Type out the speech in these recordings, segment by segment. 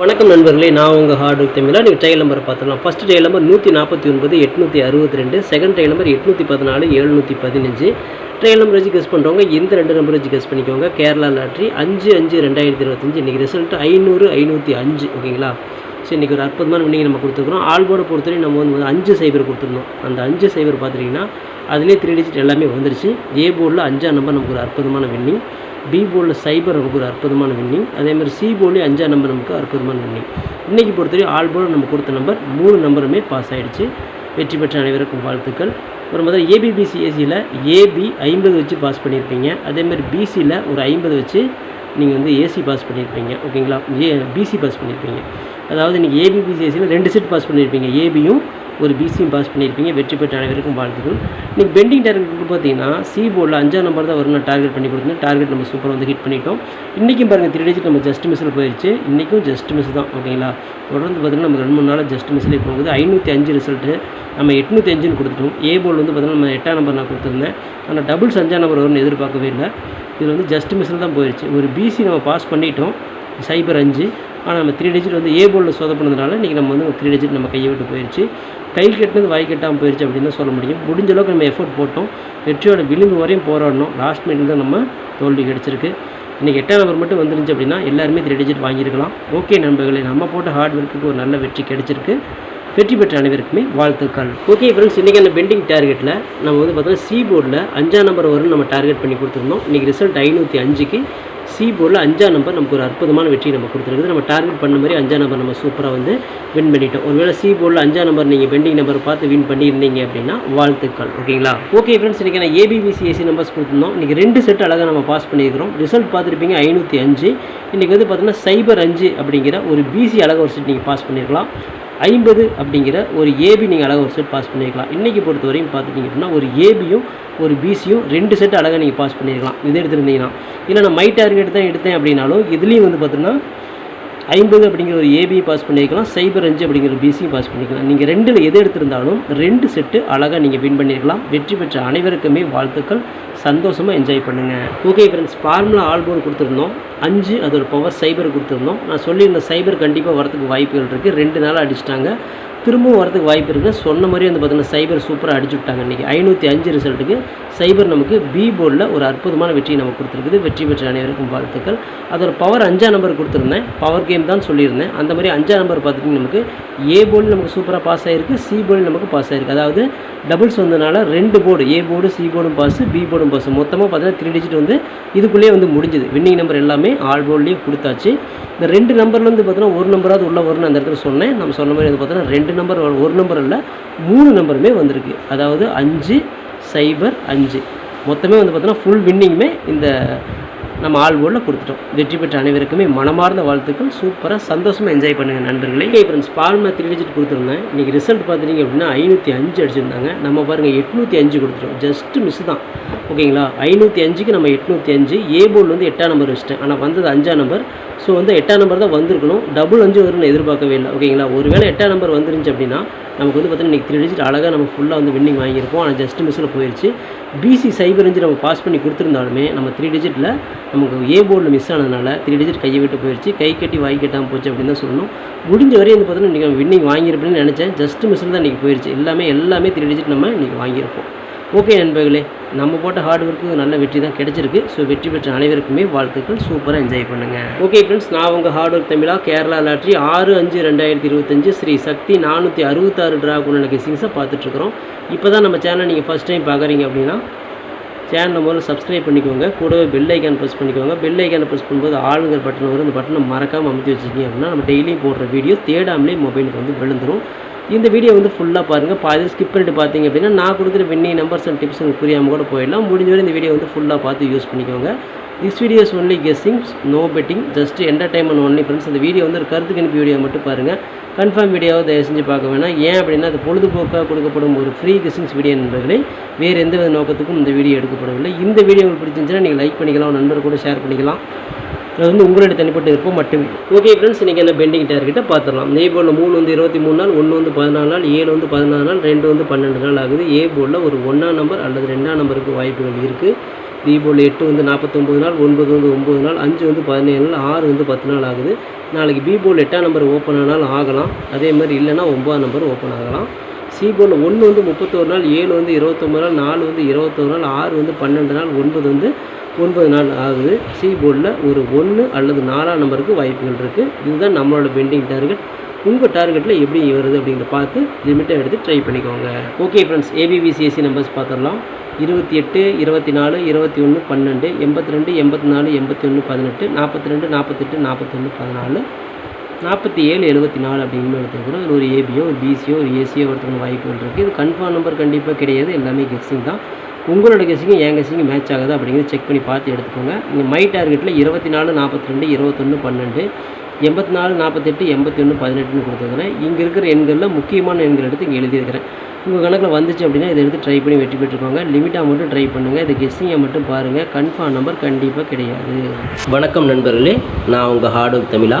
வணக்கம் நண்பர்களே நான் உங்கள் ஹார்டு தமிழா. நீங்கள் ட்ரையல் நம்பர் பார்த்துக்கலாம் ஃபஸ்ட் ட்ரையல் நம்பர் நூற்றி நாற்பத்தி ஒன்பது எட்நூற்றி அறுபத்தி ரெண்டு செகண்ட் ட்ரையல் நம்பர் எட்நூற்றி பதினாலு எழுநூற்றி பதினஞ்சு. ட்ரையல் நம்பர் வச்சு கெஸ் பண்ணுறவங்க இந்த ரெண்டு நம்பர் வச்சு கெஸ் பண்ணிக்கோங்க. கேரளா லாட்ரி அஞ்சு அஞ்சு ரெண்டாயிரத்தி இருபத்தஞ்சு. இன்றைக்கி ரிசல்ட் ஐநூறு ஐநூற்றி அஞ்சு ஓகேங்களா சரி இன்றைக்கி ஒரு அற்புதமான வின்னிங் நம்ம கொடுத்துருக்குறோம். ஆல்போர்டை பொறுத்தவரையும் நம்ம வந்து அஞ்சு சைபர் கொடுத்துருந்தோம். அந்த அஞ்சு சைபர் பார்த்துட்டிங்கன்னா அதுலேயே த்ரீ டிஜிட் எல்லாமே வந்துருச்சு. ஏ போர்டில் அஞ்சாம் நம்பர் நமக்கு ஒரு அற்புதமான வின்னிங் பி போர்டில் சைபர் நமக்கு ஒரு அற்புதமான வின்னிங் அதேமாதிரி சி போர்ட்லேயும் அஞ்சாம் நம்பர் நமக்கு அற்புதமான வின்னிங் இன்றைக்கி பொறுத்தவரையும் ஆல் போர்டு நம்ம கொடுத்த நம்பர் மூணு நம்பருமே பாஸ் ஆகிடுச்சு வெற்றி பெற்ற அனைவருக்கும் வாழ்த்துக்கள். ஒரு முதல்ல ஏபிபிசிஎஸ்சியில் ஏபி ஐம்பது வச்சு பாஸ் பண்ணியிருப்பீங்க. அதேமாதிரி பிசியில் ஒரு ஐம்பது வச்சு நீங்கள் வந்து ஏசி பாஸ் பண்ணியிருப்பீங்க. ஓகேங்களா ஏ பிசி பாஸ் பண்ணியிருப்பீங்க. அதாவது நீங்கள் ஏபிபிசிஎஸ்சியில் ரெண்டு செட் பாஸ் பண்ணியிருப்பீங்க ஏபியும் ஒரு பிசியும் பாஸ் பண்ணியிருப்பீங்க வெற்றி பெற்ற அனைவருக்கும் வாழ்த்துக்கள். நீங்கள் பெண்டிங் டார்கெட் பார்த்தீங்கன்னா சி போர்டில் அஞ்சாம் நம்பர் தான் வரும் நான் டார்கெட் பண்ணி கொடுத்தேன். டார்கெட் நம்ம சூப்பராக வந்து ஹிட் பண்ணிட்டோம். இன்றைக்கும் பாருங்கள் த்ரீ டேஜ் நம்ம ஜஸ்ட் மிஸ்ஸில் போயிடுச்சு இன்றைக்கும் ஜஸ்ட் மிஸ் தான் ஓகேங்களா தொடர்ந்து பார்த்தீங்கன்னா நம்ம ரெண்டு மூணு நாள் ஜஸ்ட் மிஸ்லேயே போகுது. ஐநூற்றி அஞ்சு ரிசல்ட்டு நம்ம எட்நூற்றி அஞ்சுன்னு கொடுத்துட்டோம். ஏ போர்டில் வந்து பார்த்தீங்கன்னா நம்ம எட்டாம் நம்பர் நான் கொடுத்துருந்தேன். ஆனால் டபுள்ஸ் அஞ்சாம் நம்பர் வரும்னு எதிர்பார்க்கவே இல்லை. இதில் வந்து ஜஸ்ட் மிஸ்ஸில் தான் போயிடுச்சு ஒரு பிசி நம்ம பாஸ் பண்ணிட்டோம். சைபர் அஞ்சு. ஆனால் நம்ம த்ரீ டிஜிட் வந்து ஏ போர்டில் சொதப்பினதுனால இன்றைக்கி நம்ம வந்து த்ரீ டிஜிட் நம்ம கையை விட்டு போயிடுச்சு கை கட்டினது வாய் கெட்டாமல் போயிடுச்சு அப்படின்னு தான் சொல்ல முடியும். முடிஞ்ச அளவுக்கு நம்ம எஃபோர்ட் போட்டோம். வெற்றியோட விளிம்பு வரையும் போராடணும் லாஸ்ட் மினிட்ல தான் நம்ம தோல்வி கிடச்சிருக்கு. இன்றைக்கி எட்டாம் நம்பர் மட்டும் வந்துருந்துச்சு அப்படின்னா எல்லாருமே த்ரீ டிஜிட் வாங்கியிருக்கலாம். ஓகே நண்பர்களே நம்ம போட்ட ஹார்ட் ஒர்க்குக்கு ஒரு நல்ல வெற்றி கிடைச்சிருக்கு. வெற்றி பெற்ற அனைவருக்குமே வாழ்த்துக்கள். ஓகே ஃப்ரெண்ட்ஸ் இன்றைக்கி அந்த பெண்டிங் டார்கெட்டில் நம்ம வந்து பார்த்தோன்னா சி போர்டில் அஞ்சாம் நம்பர் வரும் நம்ம டார்கெட் பண்ணி கொடுத்துருந்தோம். இன்றைக்கி ரிசல்ட் ஐநூற்றி அஞ்சுக்கு சி போர்டில் அஞ்சாம் நம்பர் நமக்கு ஒரு அற்புதமான வெற்றி நம்ம கொடுத்துருக்குது. நம்ம டார்கெட் பண்ண மாதிரி அஞ்சாம் நம்பர் நம்ம சூப்பராக வந்து வின் பண்ணிட்டோம். ஒருவேளை சி போர்டில் அஞ்சாம் நம்பர் நீங்கள் பெண்டிங் நம்பர் பார்த்து வின் பண்ணியிருந்தீங்க அப்படின்னா வாழ்த்துக்கள். ஓகேங்களா ஓகே ஃப்ரெண்ட்ஸ் இன்றைக்கி நான் ஏபிபிசிஎஸ்சி நம்பர்ஸ் கொடுத்துருந்தோம். இன்றைக்கி ரெண்டு செட் அழகாக நம்ம பாஸ் பண்ணியிருக்கிறோம். ரிசல்ட் பார்த்துருப்பீங்க ஐநூற்றி அஞ்சு. இன்றைக்கி வந்து பார்த்தீங்கன்னா சைபர் அஞ்சு அப்படிங்கிற ஒரு பிசி அழகாக ஒரு செட் நீங்கள் பாஸ் பண்ணியிருக்கலாம். ஐம்பது அப்படிங்கிற ஒரு ஏபி நீங்கள் அழகாக ஒரு செட் பாஸ் பண்ணியிருக்கலாம் இன்றைக்கி பொறுத்த வரையும் பார்த்துட்டிங்க அப்படின்னா ஒரு ஏபியும் ஒரு பிசியும் ரெண்டு செட் அழகாக நீங்கள் பாஸ் பண்ணியிருக்கலாம் இது எடுத்துருந்தீங்கன்னா. இல்லை நான் மை டார்கெட் தான் எடுத்தேன் அப்படின்னாலும் இதுலேயும் வந்து பார்த்தீங்கன்னா ஐம்பது அப்படிங்கிற ஒரு ஏபி பாஸ் பண்ணியிருக்கலாம் சைபர் அஞ்சு அப்படிங்கிற பிசியும் பாஸ் பண்ணிக்கலாம். நீங்கள் ரெண்டில் எது எடுத்திருந்தாலும் ரெண்டு செட்டு அழகாக நீங்கள் வின் பண்ணியிருக்கலாம் வெற்றி பெற்ற அனைவருக்குமே வாழ்த்துக்கள். சந்தோஷமாக என்ஜாய் பண்ணுங்கள் ஓகே ஃப்ரெண்ட்ஸ் ஃபார்முலா ஆல்போர்டு கொடுத்துருந்தோம். அஞ்சு அதோட பவர் சைபர் கொடுத்துருந்தோம். நான் சொல்லியிருந்த சைபர் கண்டிப்பாக வரத்துக்கு வாய்ப்புகள் இருக்குது ரெண்டு நாள் அடிச்சிட்டாங்க. திரும்பவும் வரதுக்கு வாய்ப்பு இருக்குது சொன்ன மாதிரி வந்து பார்த்தீங்கன்னா சைபர் சூப்பராக அடிச்சு விட்டாங்க இன்றைக்கி ஐநூற்றி அஞ்சு ரிசல்ட்டுக்கு சைபர் நமக்கு பி போர்டில் ஒரு அற்புதமான வெற்றி நமக்கு கொடுத்துருக்குது. வெற்றி பெற்ற அனைவருக்கும் வாழ்த்துக்கள். அதோட பவர் அஞ்சாம் நம்பர் கொடுத்துருந்தேன். பவர் கேம் தான் சொல்லியிருந்தேன். அந்த மாதிரி அஞ்சாம் நம்பர் பார்த்துட்டிங்கன்னா நமக்கு ஏ போர்டில் நமக்கு சூப்பராக பாஸ் ஆகிருக்கு சி போர்டில் நமக்கு பாஸ் ஆகிருக்கு அதாவது டபுள்ஸ் வந்ததுனால ரெண்டு போர்டு ஏ போர்டு சி போர்டும் பாஸ் பி போர்டும் பாஸ் மொத்தமாக பார்த்தீங்கன்னா த்ரீ டிஜிட் வந்து இதுக்குள்ளேயே வந்து முடிஞ்சுது. வின்னிங் நம்பர் எல்லாமே ஆல் போர்ட்லேயும் கொடுத்தாச்சு. இந்த ரெண்டு நம்பர்லேருந்து பார்த்தீங்கன்னா ஒரு நம்பராவது உள்ள வரும்னு அந்த இடத்துல சொன்னேன். நம்ம சொன்ன மாதிரி வந்து பார்த்தீங்கன்னா ரெண்டு நம்பர் ஒரு நம்பர் இல்லை மூணு நம்பருமே வந்திருக்கு. அதாவது அஞ்சு சைபர் அஞ்சு. மொத்தமே வந்து பார்த்தோன்னா ஃபுல் வின்னிங்குமே இந்த நம்ம ஆல் போர்டில் கொடுத்துட்டோம். வெற்றி பெற்ற அனைவருக்குமே மனமார்ந்த வாழ்த்துக்கள். சூப்பராக சந்தோஷமாக என்ஜாய் பண்ணுங்கள் நண்பர்களே. Okay friends formula three digit கொடுத்துருந்தேன். இன்றைக்கி ரிசல்ட் பார்த்துட்டிங்க அப்படின்னா ஐநூற்றி அஞ்சு அடிச்சிருந்தாங்க. நம்ம பாருங்கள் எட்நூற்றி அஞ்சு கொடுத்துட்டோம். ஜஸ்ட் மிஸ் தான். ஓகேங்களா ஐநூற்றி அஞ்சுக்கு நம்ம எட்நூற்றி அஞ்சு. ஏ போர்டில் வந்து எட்டாம் நம்பர் வச்சிட்டேன். ஆனால் வந்தது அஞ்சாம் நம்பர் ஸோ வந்து எட்டாம் நம்பர் தான் வந்திருக்கணும். டபுள் அஞ்சு வரும்னு எதிர்பார்க்கவே இல்லை. ஓகேங்களா ஒருவேளை எட்டாம் நம்பர் வந்துருந்துச்சு அப்படின்னா நமக்கு வந்து பார்த்தீங்கன்னா இன்றைக்கி த்ரீ டிஜிட் அழகாக நம்ம ஃபுல்லாக வந்து வின்னிங் வாங்கியிருப்போம். ஆனால் ஜஸ்ட் மிஸ்ஸில் போயிடுச்சு பிசி சைபர் அஞ்சு நம்ம பாஸ் பண்ணி கொடுத்துருந்தாலுமே நம்ம த்ரீ டிஜிட்டில் நமக்கு ஏ போர்டில் மிஸ் ஆனதுனால த்ரீ டிஜிட் கையை விட்டு போயிடுச்சு கை கட்டி வாய் கட்டாமல் போச்சு அப்படின்னு தான் சொல்லணும். முடிஞ்ச வரையும் வந்து பார்த்தீங்கன்னா இன்றைக்கி வின்னிங் வாங்கியிருப்பேன்னு நினச்சேன். ஜஸ்ட் மிஸ்ஸில் தான் இன்றைக்கி போயிடுச்சு எல்லாமே எல்லாமே த்ரீ டிஜிட் நம்ம இன்றைக்கி வாங்கியிருப்போம். ஓகே நண்பர்களே நம்ம போட்ட ஹார்ட் ஒர்க்கு நல்ல வெற்றி தான் கிடைச்சிருக்கு. ஸோ வெற்றி பெற்ற அனைவருக்குமே வாழ்த்துக்கள். சூப்பராக என்ஜாய் பண்ணுங்கள் ஓகே ஃப்ரெண்ட்ஸ் நான் உங்கள் ஹார்ட் ஒர்க் தமிழா கேரளா லாட்ரி ஆறு அஞ்சு ரெண்டாயிரத்தி இருபத்தஞ்சு ஸ்ரீ சக்தி நானூற்றி அறுபத்தாறு ட்ரா கொண்ட கெஸிங்ஸை பார்த்துட்ருக்குறோம். இப்போ தான் நம்ம சேனல் நீங்கள் ஃபஸ்ட் டைம் பார்க்குறீங்க அப்படின்னா சேனலை முதல்ல சப்ஸ்கிரைப் பண்ணிக்கோங்க. கூடவே பெல் ஐக்கான் ப்ரெஸ் பண்ணிக்கோங்க. பெல் ஐக்கானை ப்ரெஸ் பண்ணும்போது ஆளுங்கிற பட்டன் வரும் அந்த பட்டனை மறக்காமல் அமுத்தி வச்சுக்கிங்க அப்படின்னா நம்ம டெய்லியும் போடுற வீடியோ தேடாமலே மொபைலுக்கு வந்து விழுந்துடும் இந்த வீடியோ வந்து ஃபுல்லாக பாருங்கள் பாதி ஸ்கிப் பண்ணிட்டு பார்த்தீங்க அப்படின்னா நான் கொடுக்குற வெண்ணி நம்பர்ஸ் அண்ட் டிப்ஸ் உங்களுக்கு புரியாமல் கூட போயிடலாம். முடிஞ்சவரை இந்த வீடியோ வந்து ஃபுல்லாக பார்த்து யூஸ் பண்ணிக்கோங்க. This videos only guessings no betting just entertainment only friends அந்த வீடியோ வந்து ஒரு கருத்து கணிப்பு வீடியோ மட்டும் பாருங்கள் கன்ஃபார்ம் வீடியோவை தயவு செஞ்சு பார்க்க வேணாம். ஏன் அப்படின்னா அது பொழுதுபோக்காக கொடுக்கப்படும் ஒரு ஃப்ரீ கெஸ்ஸிங்ஸ் வீடியோ நண்பர்களே வேறு எந்த வித நோக்கத்துக்கும் இந்த வீடியோ எடுக்கப்படவில்லை. இந்த வீடியோ உங்களுக்கு பிடிச்சிருந்துச்சுன்னா நீங்கள் லைக் பண்ணிக்கலாம். நண்பர் கூட ஷேர் பண்ணிக்கலாம். அது வந்து உங்களுடைய தனிப்பட்ட விருப்பம் மட்டுமே. ஓகே ஃப்ரெண்ட்ஸ் இன்றைக்கி என்ன பெண்டிங் டார்கெட்டை பார்த்துடலாம் ஏ போர்டில் மூணு வந்து இருபத்தி மூணு நாள் ஒன்று வந்து பதினாலு நாள் ஏழு வந்து பதினாறு நாள் ரெண்டு வந்து பன்னெண்டு நாள் ஆகுது. ஏ போர்டில் ஒரு ஒன்றாம் நம்பர் அல்லது ரெண்டாம் நம்பருக்கு வாய்ப்புகள் இருக்குது பி போர்டில் எட்டு வந்து நாற்பத்தொம்பது நாள் ஒன்பது வந்து ஒம்பது நாள் அஞ்சு வந்து பதினேழு நாள் ஆறு வந்து பத்து நாள் ஆகுது. நாளைக்கு பி போர்டில் எட்டாம் நம்பர் ஓப்பன் ஆனாலும் ஆகலாம். அதே மாதிரி இல்லைன்னா ஒம்பதாம் நம்பர் ஓப்பன் ஆகலாம். சி போர்டில் ஒன்று வந்து முப்பத்தோரு நாள் ஏழு வந்து இருபத்தொம்பது நாள் நாலு வந்து இருபத்தோரு நாள் ஆறு வந்து பன்னெண்டு நாள் ஒன்பது வந்து ஒன்பது நாள் ஆகுது. சி போர்டில் ஒரு ஒன்று அல்லது நாலாம் நம்பருக்கு வாய்ப்புகள் இருக்குது இதுதான் நம்மளோட பெண்டிங் டார்கெட் உங்கள் டார்கெட்டில் எப்படி வருது அப்படிங்கிறத பார்த்து லிமிட்டை எடுத்து ட்ரை பண்ணிக்கோங்க. ஓகே ஃப்ரெண்ட்ஸ் ஏபிபிசிஎஸ்சி நம்பர்ஸ் பார்த்துடலாம். இருபத்தி எட்டு இருபத்தி நாலு இருபத்தி ஒன்று பன்னெண்டு எண்பத்தி ரெண்டு எண்பத்தி நாலு எண்பத்தி ஒன்று பதினெட்டு நாற்பத்தி ரெண்டு நாற்பத்தெட்டு நாற்பத்தொன்று பதினாலு நாற்பத்தி ஏழு எழுபத்தி நாலு அப்படிங்கிற எடுத்துக்கிறோம் இது ஒரு ஏபியோ ஒரு பிசியோ ஒரு ஏசியோ ஒருத்தவங்க வாய்ப்புகள் இருக்குது இது கன்ஃபார்ம் நம்பர் கண்டிப்பாக கிடையாது. எல்லாமே கெஸ்ஸிங் தான். உங்களோட கெஸ்ஸிங்கும் என் கெஸ்ஸிங்கும் மேட்ச் ஆகுதா அப்படிங்கிறத செக் பண்ணி பார்த்து எடுத்துக்கோங்க. இங்கே மை டார்கெட்டில் இருபத்தி நாலு நாற்பத்தி ரெண்டு இருபத்தொன்று பன்னெண்டு எண்பத்தி நாலு நாற்பத்தெட்டு எண்பத்தி ஒன்று பதினெட்டுன்னு கொடுத்துருக்குறேன். இங்கே இருக்கிற எண்களில் முக்கியமான எண்கள் எடுத்து இங்கே எழுதியிருக்கிறேன். உங்கள் கணக்கில் வந்துச்சு அப்படின்னா இதை எடுத்து ட்ரை பண்ணி வெற்றி பெற்றுக்கோங்க. லிமிட்டாக மட்டும் ட்ரை பண்ணுங்கள் இது கெஸ்ஸிங்கை மட்டும் பாருங்கள் கன்ஃபார்ம் நம்பர் கண்டிப்பாக கிடையாது. வணக்கம் நண்பர்களே. நான் உங்கள் ஹார்ட் ஒர்க் தமிழா.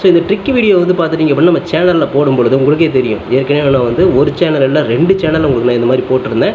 ஸோ இந்த ட்ரிக்கி வீடியோ வந்து பார்த்துட்டிங்க அப்படின்னா நம்ம சேனலில் போடும்பொழுது உங்களுக்கே தெரியும். ஏற்கனவே நான் வந்து ஒரு சேனல் இல்லை ரெண்டு சேனல் உங்களுக்கு நான் இந்த மாதிரி போட்டிருந்தேன்.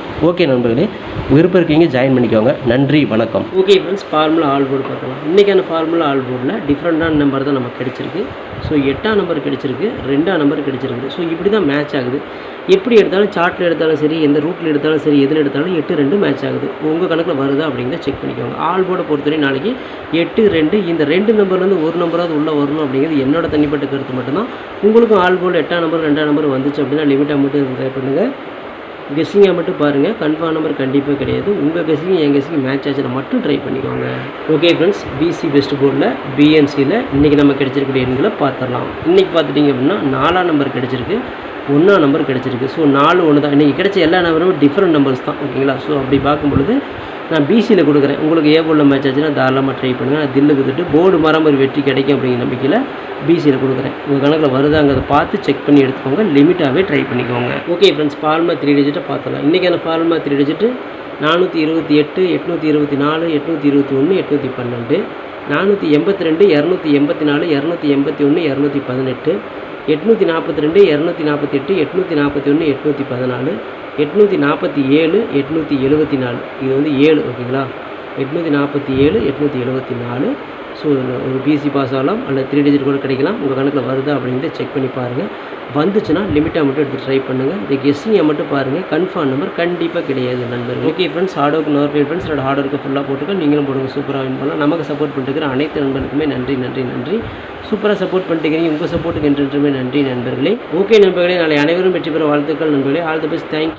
ஓகே நண்பர்களே விருப்பம் இருக்கீங்க ஜாயின் பண்ணிக்கோங்க. நன்றி வணக்கம். Okay friends formula all board பார்க்கலாம். இன்றைக்கான ஃபார்முலா ஆல் போர்டில் டிஃப்ரெண்ட்டான நம்பர் தான் நமக்கு கிடைச்சிருக்கு. ஸோ எட்டாம் நம்பர் கிடைச்சிருக்கு ரெண்டாம் நம்பர் கிடைச்சிருக்கு ஸோ இப்படி தான் மேட்ச் ஆகுது. எப்படி எடுத்தாலும் சார்ட்டில் எடுத்தாலும் சரி எந்த ரூட்டில் எடுத்தாலும் சரி எதில் எடுத்தாலும் எட்டு ரெண்டு மேட்ச் ஆகுது. உங்கள் கணக்கில் வருதா அப்படிங்கிறத செக் பண்ணிக்கோங்க. ஆல் போர்டை பொறுத்தவரை நாளைக்கு எட்டு ரெண்டு இந்த ரெண்டு நம்பர்லேருந்து ஒரு நம்பராவது உள்ளே வரணும் அப்படிங்கிறது என்னோட தனிப்பட்ட கருத்து மட்டும்தான். உங்களுக்கும் ஆல் போர்டு எட்டாம் நம்பர் ரெண்டாம் நம்பர் வந்துச்சு அப்படின்னா லிமிட்டாக மட்டும் ட்ரை பண்ணுங்கள் கெஸ்ஸிங்காக மட்டும் பாருங்கள் கன்ஃபார்ம் நம்பர் கண்டிப்பாக கிடையாது. உங்கள் கெஸ்ஸிங் என் கெஸ்ஸிங் மேட்ச் ஆச்சுன்னா மட்டும் ட்ரை பண்ணிக்கோங்க. ஓகே ஃப்ரெண்ட்ஸ் பிசி பெஸ்ட் போர்டில் பிஎன்சியில் இன்றைக்கி நம்ம கிடைச்சிருக்கக்கூடிய எண்களை பார்த்துடலாம். இன்றைக்கி பார்த்துட்டிங்க அப்படின்னா நாலாம் நம்பர் கிடச்சிருக்கு. ஒன்றா நம்பர் கிடச்சிருக்கு. ஸோ நாலு ஒன்று தான் இன்றைக்கி கிடைச்ச எல்லா நம்பரும் டிஃப்ரெண்ட் நம்பர்ஸ் தான். ஓகேங்களா ஸோ அப்படி பார்க்கும்பொழுது நான் பிசியில் கொடுக்குறேன். உங்களுக்கு ஏ போர்டில் மேட்ச் ஆச்சுன்னா தாராளமாக ட்ரை பண்ணுங்கள் நான் தில்லு கொடுத்துட்டு போர்டு மரம் ஒரு வெற்றி கிடைக்கும் அப்படிங்கிற நம்பிக்கையில் பிசியில் கொடுக்குறேன். உங்கள் கணக்கில் வருதாங்கிறத பார்த்து செக் பண்ணி எடுத்துக்கோங்க. லிமிட்டாகவே ட்ரை பண்ணிக்கோங்க. ஓகே ஃப்ரெண்ட்ஸ் ஃபார்மா த்ரீ டிஜிட்டை பார்த்துலாம் இன்றைக்கான ஃபார்மா த்ரீ டிஜிட்டு நானூற்றி இருபத்தி எட்டு எட்நூற்றி இருபத்தி நாலு எட்நூற்றி இருபத்தி ஒன்று எட்நூற்றி பன்னெண்டு நானூற்றி எண்பத்தி ரெண்டு இரநூத்தி எண்பத்தி நாலு இரநூத்தி எண்பத்தி ஒன்று இரநூத்தி பதினெட்டு எட்நூற்றி நாற்பத்தி ரெண்டு இரநூத்தி நாற்பத்தி எட்டு எட்நூற்றி நாற்பத்தி ஒன்று எட்நூற்றி பதினாலு எட்நூற்றி நாற்பத்தி ஏழு எட்நூற்றி எழுபத்தி நாலு. இது வந்து ஏழு ஓகேங்களா? எட்நூற்றி நாற்பத்தி ஏழு எட்நூற்றி எழுபத்தி நாலு. ஸோ ஒரு பிசி பாஸ் ஆகலாம் அல்லது த்ரீ டிஜிட் கூட கிடைக்கலாம். உங்கள் கணக்கில் வருதா அப்படின்ட்டு செக் பண்ணி பாருங்கள் வந்துச்சுன்னா லிமிட்டாக மட்டும் எடுத்து ட்ரை பண்ணுங்கள் இந்த கெஸ்ஸிங்கை மட்டும் பாருங்கள் கன்ஃபார்ம் நம்பர் கண்டிப்பாக கிடையாது நண்பர்கள். Okay friends hard work friends என்னோட ஹார்ட் ஒர்க்கு ஃபுல்லாக போட்டுக்கோ. நீங்களும் போடுங்க. சூப்பராக வின் பண்ணலாம். நமக்கு சப்போர்ட் பண்ணிட்டு அனைத்து நண்பர்களுக்குமே நன்றி நன்றி நன்றி. சூப்பராக சப்போர்ட் பண்ணிட்டுக்கிறீங்க உங்கள் சப்போர்ட்டுக்கு என்றென்றுமே நன்றி நண்பர்களே. ஓகே நண்பர்களே. நாளை அனைவரும் வெற்றி பெற வாழ்த்துக்கள் நண்பர்களே. All the best thank